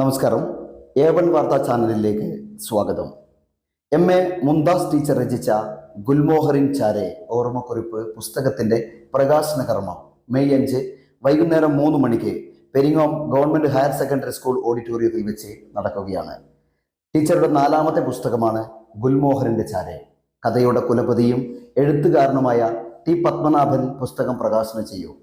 നമസ്കാരം. A one വാർത്താ ചാനലിലേക്ക് സ്വാഗതം. എം. എ. മുന്താസ് ടീച്ചർ രചിച്ച ഗുൽമോഹറിൻ ചാരെ ഓർമ്മക്കുറിപ്പ് പുസ്തകത്തിന്റെ പ്രകാശന കർമ്മം മെയ് അഞ്ച് വൈകുന്നേരം മൂന്ന് മണിക്ക് Peringome government higher secondary school ഓഡിറ്റോറിയത്തിൽ വെച്ച് നടക്കുകയാണ്. ടീച്ചറുടെ നാലാമത്തെ പുസ്തകമാണ് ഗുൽമോഹറിന്റെ ചാരെ. കഥയുടെ കുലപതിയും എഴുത്തുകാരനുമായ ടി പത്മനാഭൻ പുസ്തകം പ്രകാശനം ചെയ്യും.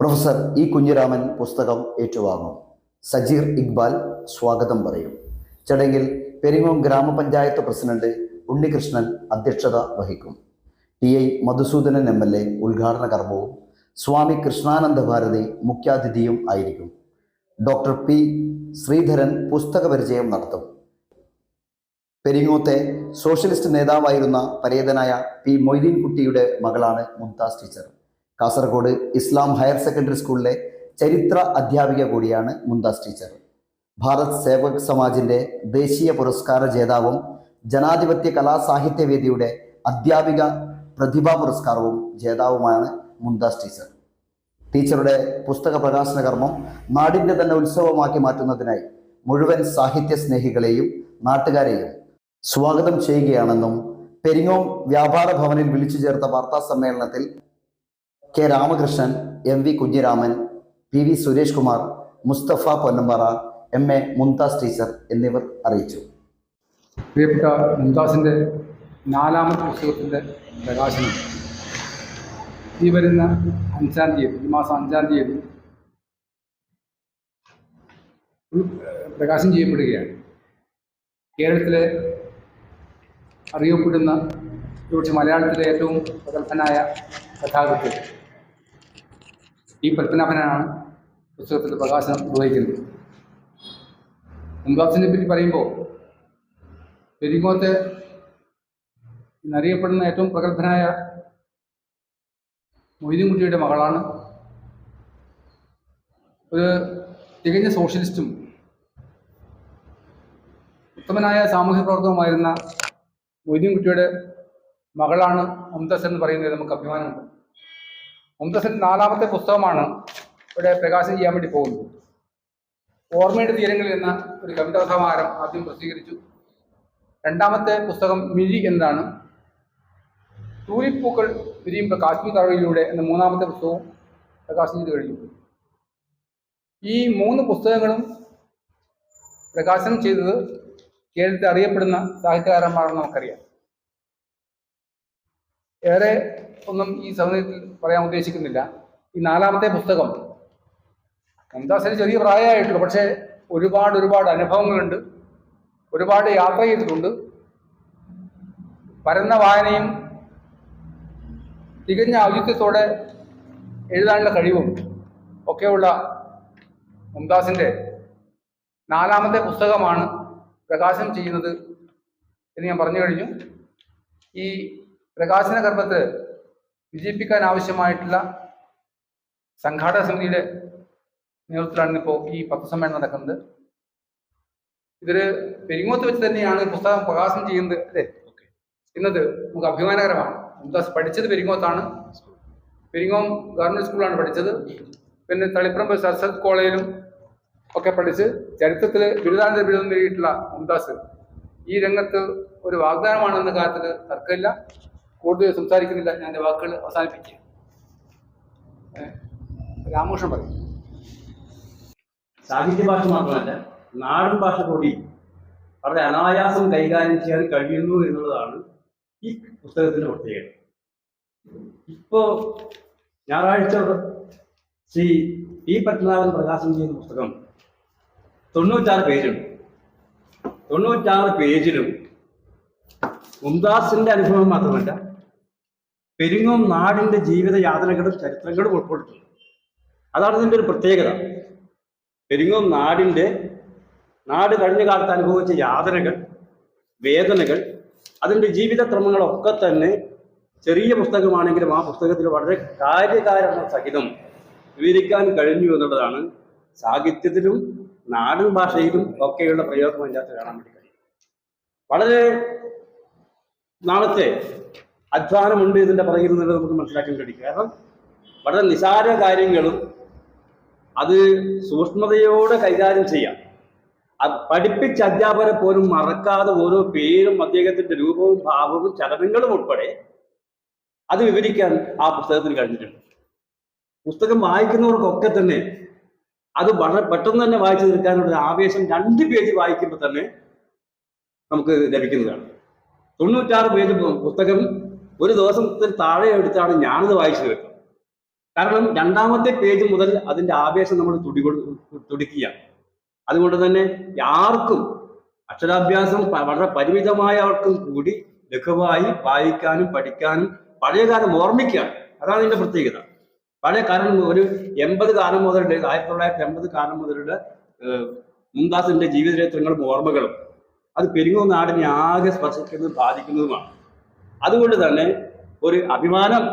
പ്രൊഫസർ ഇ കുഞ്ഞിരാമൻ പുസ്തകം ഏറ്റുവാങ്ങും. സജീർ ഇക്ബാൽ സ്വാഗതം പറയും. ചടങ്ങിൽ പെരിങ്ങോം ഗ്രാമപഞ്ചായത്ത് പ്രസിഡന്റ് ഉണ്ണികൃഷ്ണൻ അധ്യക്ഷത വഹിക്കും. T I Madhusoodanan M L A ഉദ്ഘാടന കർമ്മവും സ്വാമി കൃഷ്ണാനന്ദ ഭാരതി മുഖ്യാതിഥിയും ആയിരിക്കും. ഡോക്ടർ പി ശ്രീധരൻ പുസ്തക പരിചയം നടത്തും. പെരിങ്ങോത്തെ സോഷ്യലിസ്റ്റ് നേതാവായിരുന്ന പരേതനായ പി മൊയ്തീൻകുട്ടിയുടെ മകളാണ് Mumtaz teacher. Kasaragod Islam higher secondary സ്കൂളിലെ ചരിത്ര അധ്യാപിക കൂടിയാണ് മുംതാസ് ടീച്ചർ. ഭാരത് സേവക് സമാജിന്റെ ദേശീയ പുരസ്കാര ജേതാവും ജനാധിപത്യ കലാസാഹിത്യവേദിയുടെ അധ്യാപിക പ്രതിഭാ പുരസ്കാരവും ജേതാവുമാണ് മുംതാസ് ടീച്ചർ. ടീച്ചറുടെ പുസ്തക പ്രകാശന കർമ്മം നാടിന്റെ തന്നെ ഉത്സവമാക്കി മാറ്റുന്നതിനായി മുഴുവൻ സാഹിത്യ സ്നേഹികളെയും നാട്ടുകാരെയും സ്വാഗതം ചെയ്യുകയാണെന്നും പെരിങ്ങോം വ്യാപാര ഭവനിൽ വിളിച്ചു ചേർത്ത വാർത്താ സമ്മേളനത്തിൽ K Ramakrishnan M V Kunhiraman P V Suresh Kumar Mustafa Ponnampara M A Mumtaz teacher എന്നിവർ അറിയിച്ചു. പ്രിയപ്പെട്ട മുംതാസിന്റെ നാലാമത്തെ പുസ്തകത്തിന്റെ പ്രകാശനം. ഈ വരുന്ന അഞ്ചാം തീയതി ഈ മാസം അഞ്ചാം തീയതി പ്രകാശനം ചെയ്യപ്പെടുകയാണ്. കേരളത്തിലെ അറിയപ്പെടുന്ന മലയാളത്തിലെ ഏറ്റവും പ്രഗത്ഭനായ കഥാകൃത്ത് ഈ പത്മനാഭനാണ് പുസ്തകത്തിന്റെ പ്രകാശനം നിർവഹിക്കുന്നത്. മുംതാസിനെ പറ്റി പറയുമ്പോൾ പെരിങ്ങോത്ത് ഇന്നറിയപ്പെടുന്ന ഏറ്റവും പ്രഗത്ഭനായ മൊയ്തീൻകുട്ടിയുടെ മകളാണ്. ഒരു തികഞ്ഞ സോഷ്യലിസ്റ്റും ഉത്തമനായ സാമൂഹ്യ പ്രവർത്തകമായിരുന്ന മൊയ്തീൻകുട്ടിയുടെ മകളാണ് മുംതാസ് എന്ന് പറയുന്നത് നമുക്ക് അഭിമാനമുണ്ട്. മുംതസിന്റെ നാലാമത്തെ പുസ്തകമാണ് ഇവിടെ പ്രകാശനം ചെയ്യാൻ വേണ്ടി പോകുന്നത്. ഓർമ്മയുടെ തീരങ്ങളിൽ എന്ന ഒരു കവിതാസമാഹാരം ആദ്യം പ്രസിദ്ധീകരിച്ചു. രണ്ടാമത്തെ പുസ്തകം മിഴി എന്താണ് തൂലിപ്പൂക്കൾ വിരിയുമ്പോൾ കാശ്മീർ തറവിലൂടെ എന്ന മൂന്നാമത്തെ പുസ്തകവും പ്രകാശനം ചെയ്ത് കഴിഞ്ഞു. ഈ മൂന്ന് പുസ്തകങ്ങളും പ്രകാശനം ചെയ്തത് കേരളത്തിൽ അറിയപ്പെടുന്ന സാഹിത്യകാരന്മാരെന്ന് നമുക്കറിയാം. ഏറെ ഒന്നും ഈ സമയത്തിൽ പറയാൻ ഉദ്ദേശിക്കുന്നില്ല. ഈ നാലാമത്തെ പുസ്തകം. മുംതാസിന് ചെറിയ പ്രായമായിട്ടുള്ളൂ. പക്ഷേ ഒരുപാട് ഒരുപാട് അനുഭവങ്ങളുണ്ട്. ഒരുപാട് യാത്ര ചെയ്തിട്ടുണ്ട്. പരന്ന വായനയും തികഞ്ഞ ഔചിത്യത്തോടെ എഴുതാനുള്ള കഴിവും ഒക്കെയുള്ള മുംതാസിന്റെ നാലാമത്തെ പുസ്തകമാണ് പ്രകാശനം ചെയ്യുന്നത് എന്ന് ഞാൻ പറഞ്ഞു കഴിഞ്ഞു. ഈ പ്രകാശന കർമ്മത്തെ വിജയിപ്പിക്കാൻ ആവശ്യമായിട്ടുള്ള സംഘാടക സമിതിയുടെ നേതൃത്വത്തിലാണ് ഇപ്പോൾ ഈ പത്രസമ്മേളനം നടക്കുന്നത്. ഇതൊരു പെരിങ്ങോത്ത് വെച്ച് തന്നെയാണ് പുസ്തകം പ്രകാശനം ചെയ്യുന്നത് അല്ലേ? ഇന്നത് നമുക്ക് അഭിമാനകരമാണ്. മുംതാസ് പഠിച്ചത് പെരിങ്ങോത്താണ്. പെരിങ്ങോം ഗവൺമെന്റ് സ്കൂളിലാണ് പഠിച്ചത്. പിന്നെ തളിപ്പറമ്പ് സരസ്വത് കോളേജിലും ഒക്കെ പഠിച്ച് ചരിത്രത്തിൽ ബിരുദാനന്തര ബിരുദം നേടിയിട്ടുള്ള മുംതാസ് ഈ രംഗത്ത് ഒരു വാഗ്ദാനമാണെന്ന കാര്യത്തിൽ തർക്കമില്ല. കൂടുതൽ സംസാരിക്കുന്നില്ല. ഞാൻ എന്റെ വാക്കുകൾ അവസാനിപ്പിക്കുക രാമകൃഷ്ണൻ പറയും. സാഹിത്യ ഭാഷ മാത്രമല്ല നാടൻ ഭാഷ കൂടി വളരെ അനായാസം കൈകാര്യം ചെയ്യാൻ കഴിയുന്നു എന്നുള്ളതാണ് ഈ പുസ്തകത്തിന്റെ പ്രത്യേകത. ഇപ്പോ ഞായറാഴ്ച ശ്രീ പി. പത്മനാഭൻ പ്രകാശനം ചെയ്യുന്ന പുസ്തകം തൊണ്ണൂറ്റാറ് പേജുണ്ട്. തൊണ്ണൂറ്റാറ് പേജിലും മുംതാസിന്റെ അനുഭവം മാത്രമല്ല പെരിങ്ങോം നാടിന്റെ ജീവിത യാതനകളും ചരിത്രങ്ങളും ഉൾപ്പെടുത്തുന്നു അതാണ് ഇതിന്റെ ഒരു പ്രത്യേകത. പെരിങ്ങോം നാടിന്റെ നാട് കഴിഞ്ഞ കാലത്ത് അനുഭവിച്ച യാതനകൾ വേദനകൾ അതിന്റെ ജീവിതക്രമങ്ങളൊക്കെ തന്നെ ചെറിയ പുസ്തകമാണെങ്കിലും ആ പുസ്തകത്തിൽ വളരെ കാര്യകാരണ സഹിതം വിവരിക്കാൻ കഴിഞ്ഞു എന്നുള്ളതാണ് സാഹിത്യത്തിലും നാടൻ ഭാഷയിലും ഒക്കെയുള്ള പ്രയോഗം ഇല്ലാത്ത കാണാൻ വേണ്ടി കഴിയും. വളരെ നാളത്തെ അധ്വാനമുണ്ട് ഇതിന്റെ പറയുന്നത് നമുക്ക് മനസ്സിലാക്കാൻ കഴിയും. കാരണം വളരെ നിസാര കാര്യങ്ങളും അത് സൂക്ഷ്മതയോടെ കൈകാര്യം ചെയ്യാം. പഠിപ്പിച്ച അധ്യാപകരെ പോലും മറക്കാതെ ഓരോ പേരും അദ്ദേഹത്തിന്റെ രൂപവും ഭാവവും ചലനങ്ങളും ഉൾപ്പെടെ അത് വിവരിക്കാൻ ആ പുസ്തകത്തിന് കഴിഞ്ഞിട്ടുണ്ട്. പുസ്തകം വായിക്കുന്നവർക്കൊക്കെ തന്നെ അത് വളരെ പെട്ടെന്ന് തന്നെ വായിച്ചു തീർക്കാനുള്ള ആവേശം രണ്ട് പേജ് വായിക്കുമ്പോൾ തന്നെ നമുക്ക് ലഭിക്കുന്നതാണ്. തൊണ്ണൂറ്റാറ് പേജ് പുസ്തകം ഒരു ദിവസത്തിൽ താഴെ എടുത്താണ് ഞാനത് വായിച്ചു തീർക്കുന്നത് കാരണം രണ്ടാമത്തെ പേജ് മുതൽ അതിന്റെ ആവേശം നമ്മൾ തുടികൊ തുടിക്കുകയാണ്. അതുകൊണ്ട് തന്നെ ആർക്കും അക്ഷരാഭ്യാസം വളരെ പരിമിതമായവർക്കും കൂടി ലഘുവായി വായിക്കാനും പഠിക്കാനും പഴയകാലം ഓർമ്മിക്കുകയാണ്. അതാണ് ഇതിന്റെ പ്രത്യേകത. പഴയ കാലം ഒരു എൺപത് കാലം മുതലുണ്ട് ആയിരത്തി തൊള്ളായിരത്തി എൺപത് കാലം മുതലുള്ള മുംതാസിന്റെ ജീവിതചരിത്രങ്ങളും ഓർമ്മകളും അത് പെരുങ്ങോ നാടിനെ ആകെ സ്പർശിക്കുന്നതും ബാധിക്കുന്നതുമാണ്. അതുകൊണ്ട് തന്നെ ഒരു അഭിമാനം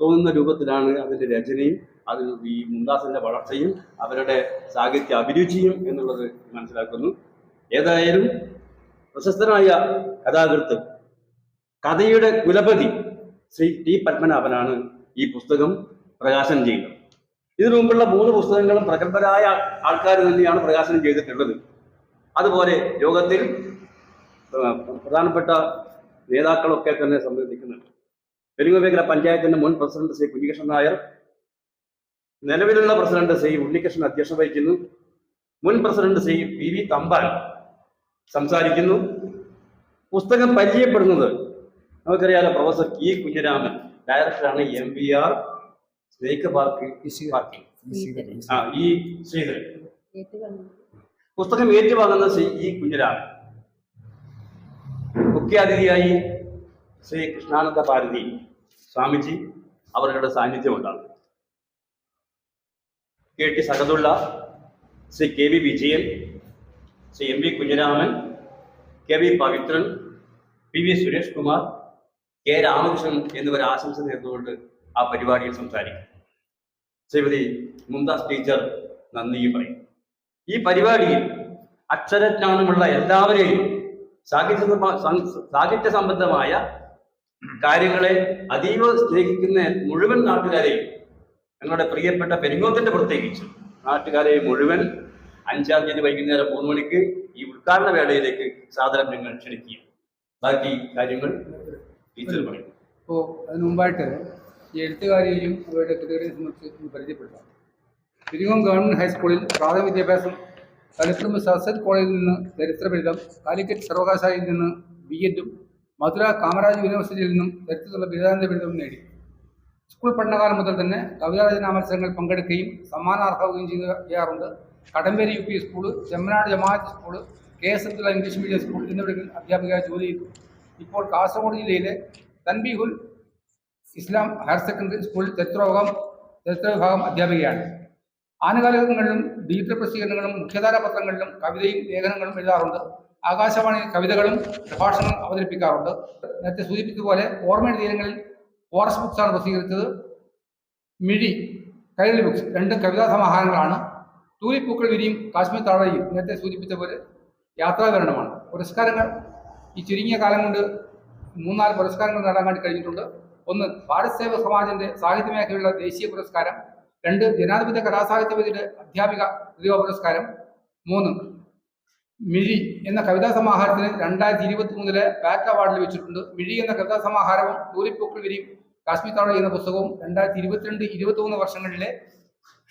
തോന്നുന്ന രൂപത്തിലാണ് അതിന്റെ രചനയും അത് ഈ മുംതാസിന്റെ വളർച്ചയും അവരുടെ സാഹിത്യ അഭിരുചിയും എന്നുള്ളത് മനസ്സിലാക്കുന്നു. ഏതായാലും പ്രശസ്തനായ കഥാകൃത്ത് കഥയുടെ കുലപതി ശ്രീ ടി പത്മനാഭനാണ് ഈ പുസ്തകം പ്രകാശനം ചെയ്യുന്നത്. ഇതിനു മുമ്പുള്ള മൂന്ന് പുസ്തകങ്ങളും പ്രഗത്ഭരായ ആൾക്കാർ തന്നെയാണ് പ്രകാശനം ചെയ്തിട്ടുള്ളത്. അതുപോലെ ലോകത്തിൽ പ്രധാനപ്പെട്ട നേതാക്കളൊക്കെ തന്നെ സംബന്ധിക്കുന്നുണ്ട്. പെരുങ്ങമേഖല പഞ്ചായത്തിന്റെ മുൻ പ്രസിഡന്റ് ശ്രീ കുഞ്ഞികൃഷ്ണൻ നായർ നിലവിലുള്ള പ്രസിഡന്റ് ശ്രീ ഉണ്ണികൃഷ്ണൻ അധ്യക്ഷത വഹിക്കുന്നു മുൻ president Shri P V Thampan സംസാരിക്കുന്നു. പുസ്തകം പരിചയപ്പെടുന്നത് നമുക്കറിയാലോ പ്രൊഫസർ ഇ കുഞ്ഞിരാമൻ ഡയറക്ടറാണ് M V R snake park parking ആ ഈ ശ്രീധരൻ. പുസ്തകം ഏറ്റുവാങ്ങുന്ന ശ്രീ ഇ കുഞ്ഞിരാമൻ. മുഖ്യാതിഥിയായി ശ്രീ കൃഷ്ണാനന്ദ ഭാരതി സ്വാമിജി അവരുടെ സാന്നിധ്യമുണ്ടാകും. K T Sahadulla Shri K V Vijayan Shri M V Kunhiraman K V Pavithran P V Suresh Kumar K Ramakrishnan എന്നിവർ ആശംസ നേർന്നുകൊണ്ട് ആ പരിപാടിയിൽ സംസാരിക്കും. ശ്രീമതി മുംതാസ് ടീച്ചർ നന്ദിയും പറയും. ഈ പരിപാടിയിൽ അക്ഷരജ്ഞാനമുള്ള എല്ലാവരെയും സാഹിത്യ സാഹിത്യ സംബന്ധമായ കാര്യങ്ങളെ അതീവ സ്നേഹിക്കുന്ന മുഴുവൻ നാട്ടുകാരെയും ഞങ്ങളുടെ പ്രിയപ്പെട്ട പെരിങ്ങോത്തിന്റെ പ്രത്യേകിച്ച് നാട്ടുകാരെ മുഴുവൻ അഞ്ചാം തീയതി വൈകുന്നേരം മൂന്ന് മണിക്ക് ഈ ഉദ്ഘാടന വേളയിലേക്ക് സാദരം നിങ്ങൾ ക്ഷണിക്കുക ബാക്കി കാര്യങ്ങൾ ടീച്ചർ പറയും അപ്പോൾ അതിന് മുമ്പായിട്ട് ഈ എഴുത്തുകാരെയും അവരുടെ കൃതികളെയും സംബന്ധിച്ച് പരിചയപ്പെടുത്താം. തിരുവം ഗവൺമെന്റ് ഹൈസ്കൂളിൽ പ്രാഥമിക വിദ്യാഭ്യാസം തളിപ്പറമ്പ് സരസ്വത് കോളേജിൽ നിന്ന് ചരിത്രബിരുദം കാലിക്കറ്റ് സർവകലാശാലയിൽ നിന്ന് ബി എഡും മധുര കാമരാജ് യൂണിവേഴ്സിറ്റിയിൽ നിന്നും ചരിത്രത്തിലുള്ള ബിരുദാനന്ദ ബിരുദവും നേടി. സ്കൂൾ പഠനകാലം മുതൽ തന്നെ കവിതാരചനാ മത്സരങ്ങളിൽ പങ്കെടുക്കുകയും സമ്മാനാർഹമാവുകയും ചെയ്ത് ചെയ്യാറുണ്ട്. Kadamberi U P school Chemnad Jamaat school K S F English medium school എന്നിവിടങ്ങളിൽ അധ്യാപികയായി ജോലി ചെയ്തു. ഇപ്പോൾ കാസർഗോഡ് ജില്ലയിലെ തൻബിഹുൽ ഇസ്ലാം ഹയർ സെക്കൻഡറി സ്കൂളിൽ ചരിത്ര വിഭാഗം ചരിത്ര വിഭാഗം അധ്യാപികയാണ്. ആനുകാലികങ്ങളിലും ഡിജിറ്റൽ പ്രസിദ്ധീകരണങ്ങളും മുഖ്യധാര പത്രങ്ങളിലും കവിതയും ലേഖനങ്ങളും എഴുതാറുണ്ട്. ആകാശവാണി കവിതകളും പ്രഭാഷണങ്ങളും അവതരിപ്പിക്കാറുണ്ട്. നേരത്തെ സൂചിപ്പിച്ചതുപോലെ ഓർമ്മയുടെ തീരങ്ങളിൽ ഫോറസ്റ്റ് ബുക്സാണ് പ്രസിദ്ധീകരിച്ചത്. മിഴി കൈരളി ബുക്സ് രണ്ട് കവിതാ സമാഹാരങ്ങളാണ്. തൂലിപ്പൂക്കൾ വിരിയും കാശ്മീർ താഴെയും നേരത്തെ സൂചിപ്പിച്ച പോലെ യാത്രാവിവരണമാണ് പുരസ്കാരങ്ങൾ ഈ ചുരുങ്ങിയ കാലം കൊണ്ട് മൂന്നാൽ പുരസ്കാരങ്ങൾ നേടാൻ വേണ്ടി കഴിഞ്ഞിട്ടുണ്ട്. ഒന്ന് ഭാരത് സേവ സമാജിന്റെ സാഹിത്യ മേഖലയുള്ള ദേശീയ പുരസ്കാരം രണ്ട് ജനാധിപത്യ കലാസാഹിത്യവേദിയുടെ അധ്യാപിക പ്രതിഭ പുരസ്കാരം. മൂന്ന് മിഴി എന്ന കവിതാ സമാഹാരത്തിന് രണ്ടായിരത്തി ഇരുപത്തി മൂന്നിലെ ബാക്ക് അവാർഡ് ലഭിച്ചിട്ടുണ്ട് മിഴി എന്ന കവിതാ സമാഹാരവും തൂലിപ്പൂക്കൾ വിരിയും കാശ്മീർ താഴെ എന്ന പുസ്തകവും രണ്ടായിരത്തി ഇരുപത്തിരണ്ട് ഇരുപത്തി മൂന്ന് വർഷങ്ങളിലെ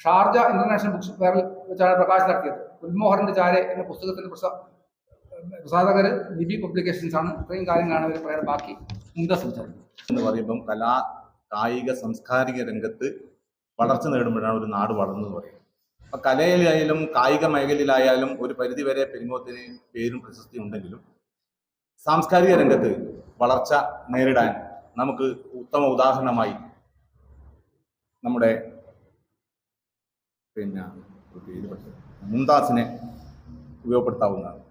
ഷാർജ ഇന്റർനാഷണൽ ബുക്സ് ഫെയറിൽ വെച്ചാണ് പ്രകാശനം നടത്തിയത് ഉൽമോഹറിന്റെ ചാരെ എന്ന പുസ്തകത്തിന്റെ പ്രസാധകർ ലിബി പബ്ലിക്കേഷൻസ് ആണ്. ഇത്രയും കാര്യങ്ങളാണ് അവർ പറയുന്നത് ബാക്കി. മുന്ത സംസാരിക്കുന്നത് എന്ന് പറയുമ്പം കലാ കായിക സാംസ്കാരിക രംഗത്ത് വളർച്ച നേടുമ്പോഴാണ് ഒരു നാട് വളർന്നു പറയുന്നത്. അപ്പൊ കലയിലായാലും കായിക മേഖലയിലായാലും ഒരു പരിധിവരെ പെരുങ്ങോത്തിന് പേരും പ്രശസ്തി ഉണ്ടെങ്കിലും സാംസ്കാരിക രംഗത്ത് വളർച്ച നേരിടാൻ നമുക്ക് ഉത്തമ ഉദാഹരണമായി നമ്മുടെ പിന്നെ മുംതാസിനെ ഉപയോഗപ്പെടുത്താവുന്നതാണ്.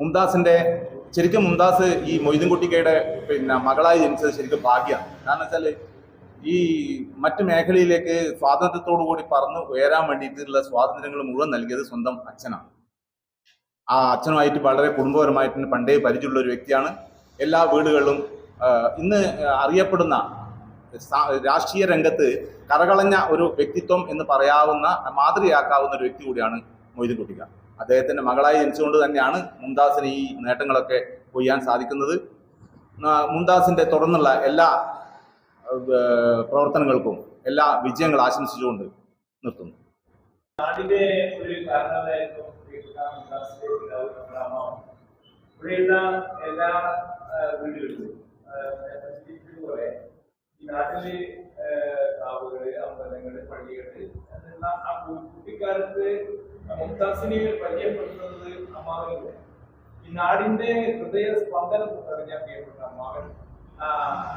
മുംതാസിന്റെ ശരിക്കും മുംതാസ് ഈ മൊയ്തീൻകുട്ടിക്കയുടെ പിന്നെ മകളായി ജനിച്ചത് ശരിക്കും ഭാഗ്യമാണ്. കാരണം വെച്ചാൽ ഈ മറ്റ് മേഖലയിലേക്ക് സ്വാതന്ത്ര്യത്തോടു കൂടി പറന്ന് ഉയരാൻ വേണ്ടിയിട്ടുള്ള സ്വാതന്ത്ര്യങ്ങൾ മുഴുവൻ നൽകിയത് സ്വന്തം അച്ഛനാണ്. ആ അച്ഛനുമായിട്ട് വളരെ കുടുംബപരമായിട്ട് പണ്ടേ പരിചയമുള്ള ഒരു വ്യക്തിയാണ്. എല്ലാ വീടുകളിലും ഇന്ന് അറിയപ്പെടുന്ന രാഷ്ട്രീയ രംഗത്ത് കറകളഞ്ഞ ഒരു വ്യക്തിത്വം എന്ന് പറയാവുന്ന മാതൃകയാക്കാവുന്ന ഒരു വ്യക്തി കൂടിയാണ് മൊയ്തീൻകുട്ടിക്ക അദ്ദേഹത്തിന്റെ മകളായി ജനിച്ചുകൊണ്ട് തന്നെയാണ് മുംതാസിന് ഈ നേട്ടങ്ങളൊക്കെ കൊയ്യാൻ സാധിക്കുന്നത്. മുംതാസിന്റെ തുടർന്നുള്ള എല്ലാ പ്രവർത്തനങ്ങൾക്കും എല്ലാ വിജയങ്ങൾ ആശംസിച്ചുകൊണ്ട് നിർത്തുന്നു. ഒരു എല്ലാ ഈ ആ, ഈ നാടിന്റെ ഹൃദയ സ്പന്ദനം അറിഞ്ഞ പ്രിയപ്പെട്ട അമ്മാവൻ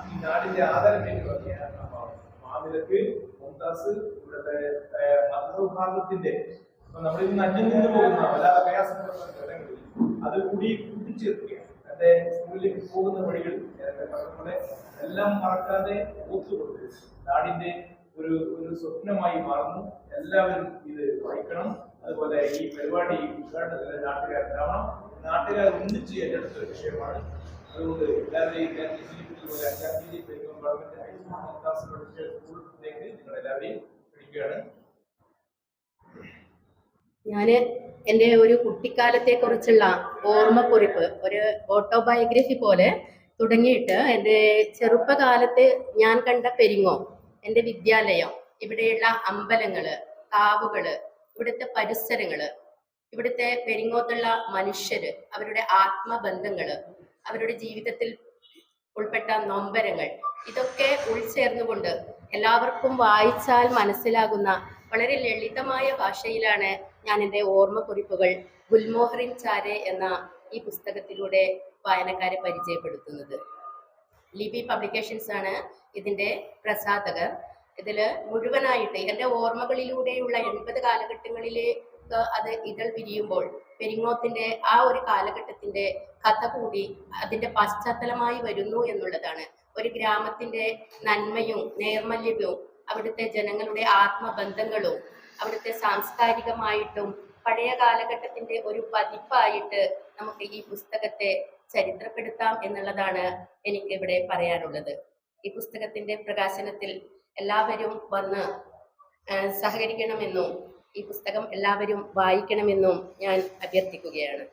ഈ നാടിന്റെ ആദരം ഏറ്റുപറഞ്ഞ അമ്മാവൻ മാവിലക്ക് മുംതാസ് ഇവിടുത്തെ മതസൗഹാർദ്ദത്തിന്റെ ഇപ്പൊ നമ്മൾ ഇന്ന് അന്യം നിന്ന് പോകുന്ന പല പ്രയാസപ്പെടുന്ന ഘട്ടങ്ങളിൽ അത് കൂടി കൂട്ടിച്ചേർക്കുകയാണ്. എന്റെ സ്കൂളിലേക്ക് പോകുന്ന വഴികൾ നേരത്തെ പറഞ്ഞ എല്ലാം മറക്കാതെ ഓത്തുകൊണ്ട് നാടിന്റെ ഒരു ഒരു സ്വപ്നമായി മാറുന്നു. എല്ലാവരും ഇത് വായിക്കണം. അതുപോലെ ഈ പരിപാടി ഉദ്ഘാടനത്തിന് നാട്ടുകാരുണ്ടാവണം നാട്ടുകാർ ഒന്നിച്ച് ഏറ്റെടുത്ത വിഷയമാണ് അതുകൊണ്ട് എല്ലാവരെയും ഞാൻ സൂചിപ്പിച്ചതുപോലെ അഞ്ചാം തീയതി Perumbam government high school Mumtaz professional സ്കൂളിലേക്ക് നിങ്ങൾ എല്ലാവരെയും ക്ഷണിക്കുകയാണ് ഞാൻ എന്റെ ഒരു കുട്ടിക്കാലത്തെ കുറിച്ചുള്ള ഓർമ്മക്കുറിപ്പ് ഒരു ഓട്ടോബയോഗ്രഫി പോലെ തുടങ്ങിയിട്ട് എന്റെ ചെറുപ്പകാലത്ത് ഞാൻ കണ്ട പെരിങ്ങോ എന്റെ വിദ്യാലയം ഇവിടെയുള്ള അമ്പലങ്ങൾ കാവുകൾ ഇവിടുത്തെ പരിസരങ്ങൾ ഇവിടുത്തെ പെരിങ്ങോത്തുള്ള മനുഷ്യര് അവരുടെ ആത്മബന്ധങ്ങൾ അവരുടെ ജീവിതത്തിൽ ഉൾപ്പെട്ട നൊമ്പരങ്ങൾ. ഇതൊക്കെ ഉൾച്ചേർന്നുകൊണ്ട് എല്ലാവർക്കും വായിച്ചാൽ മനസ്സിലാകുന്ന വളരെ ലളിതമായ ഭാഷയിലാണ് ഞാൻ എന്റെ ഓർമ്മക്കുറിപ്പുകൾ ഗുൽമോഹറിൻ ചാരെ എന്ന ഈ പുസ്തകത്തിലൂടെ വായനക്കാരെ പരിചയപ്പെടുത്തുന്നത്. ലിപി പബ്ലിക്കേഷൻസ് ആണ് ഇതിന്റെ പ്രസാധകർ. ഇതിൽ മുഴുവനായിട്ട് എന്റെ ഓർമ്മകളിലൂടെയുള്ള എൺപത് കാലഘട്ടങ്ങളിലെ അത് ഇതൾ വിരിയുമ്പോൾ പെരിങ്ങോത്തിന്റെ ആ ഒരു കാലഘട്ടത്തിന്റെ കഥ കൂടി അതിന്റെ പശ്ചാത്തലമായി വരുന്നു എന്നുള്ളതാണ്. ഒരു ഗ്രാമത്തിന്റെ നന്മയും നൈർമല്യവും അവിടുത്തെ ജനങ്ങളുടെ ആത്മബന്ധങ്ങളും അവിടുത്തെ സാംസ്കാരികമായിട്ടും പഴയ കാലഘട്ടത്തിന്റെ ഒരു പതിപ്പായിട്ട് നമുക്ക് ഈ പുസ്തകത്തെ ചരിത്രപ്പെടുത്താം എന്നുള്ളതാണ് എനിക്ക് ഇവിടെ പറയാനുള്ളത്. ഈ പുസ്തകത്തിന്റെ പ്രകാശനത്തിൽ എല്ലാവരും വന്ന് സഹകരിക്കണമെന്നും ഈ പുസ്തകം എല്ലാവരും വായിക്കണമെന്നും ഞാൻ അഭ്യർത്ഥിക്കുകയാണ്.